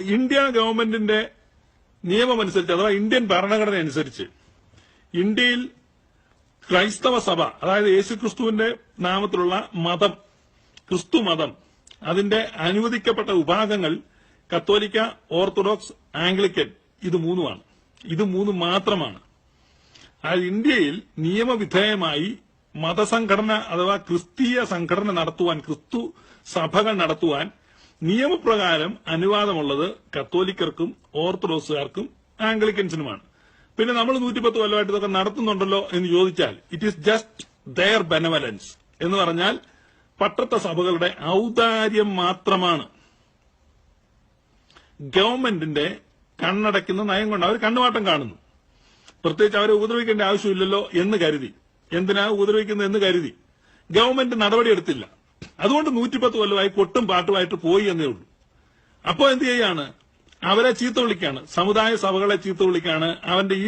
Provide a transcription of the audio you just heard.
India ഗവൺമെന്റിന്റെ നിയമമനുസരിച്ച് അഥവാ ഇന്ത്യൻ ഭരണഘടന അനുസരിച്ച് ഇന്ത്യയിൽ ക്രൈസ്തവ സഭ അതായത് യേശുക്രിസ്തുവിന്റെ നാമത്തിലുള്ള മതം ക്രിസ്തു മതം അതിന്റെ അനുവദിക്കപ്പെട്ട വിഭാഗങ്ങൾ കത്തോലിക്ക ഓർത്തഡോക്സ് ആംഗ്ലിക്കൻ ഇത് മൂന്നുമാണ്. ഇത് മൂന്ന് മാത്രമാണ്. അതായത് ഇന്ത്യയിൽ നിയമവിധേയമായി മതസംഘടന അഥവാ ക്രിസ്തീയ സംഘടന നടത്തുവാൻ ക്രിസ്തു സഭകൾ നടത്തുവാൻ നിയമപ്രകാരം അനുവാദമുള്ളത് കത്തോലിക്കർക്കും ഓർത്തഡോക്സുകാർക്കും ആംഗ്ലിക്കൻസിനുമാണ്. പിന്നെ നമ്മൾ നൂറ്റിപ്പത്ത് കൊല്ലമായിട്ട് ഇതൊക്കെ നടത്തുന്നുണ്ടല്ലോ എന്ന് ചോദിച്ചാൽ it is just their benevolence എന്ന് പറഞ്ഞാൽ പട്ടത്ത സഭകളുടെ ഔദാര്യം മാത്രമാണ്. ഗവൺമെന്റിന്റെ കണ്ണടയ്ക്കുന്ന നയം കൊണ്ട് അവർ കണ്ണുമാട്ടം കാണുന്നു. പ്രത്യേകിച്ച് അവരെ ഉപദ്രവിക്കേണ്ട ആവശ്യമില്ലല്ലോ എന്ന് കരുതി. എന്തിനാ ഉപദ്രവിക്കുന്നത് എന്ന് കരുതി. ഗവൺമെന്റ് നടപടിയെടുത്തില്ല. അതുകൊണ്ട് നൂറ്റിപ്പത്ത് കൊല്ലമായി കൊട്ടും പാട്ടുമായിട്ട് പോയി എന്നേ ഉള്ളൂ. അപ്പോ എന്ത് ചെയ്യാണ്? അവരെ ചീത്ത വിളിക്കാണ്. സമുദായ സഭകളെ ചീത്ത വിളിക്കാണ്. അവന്റെ ഈ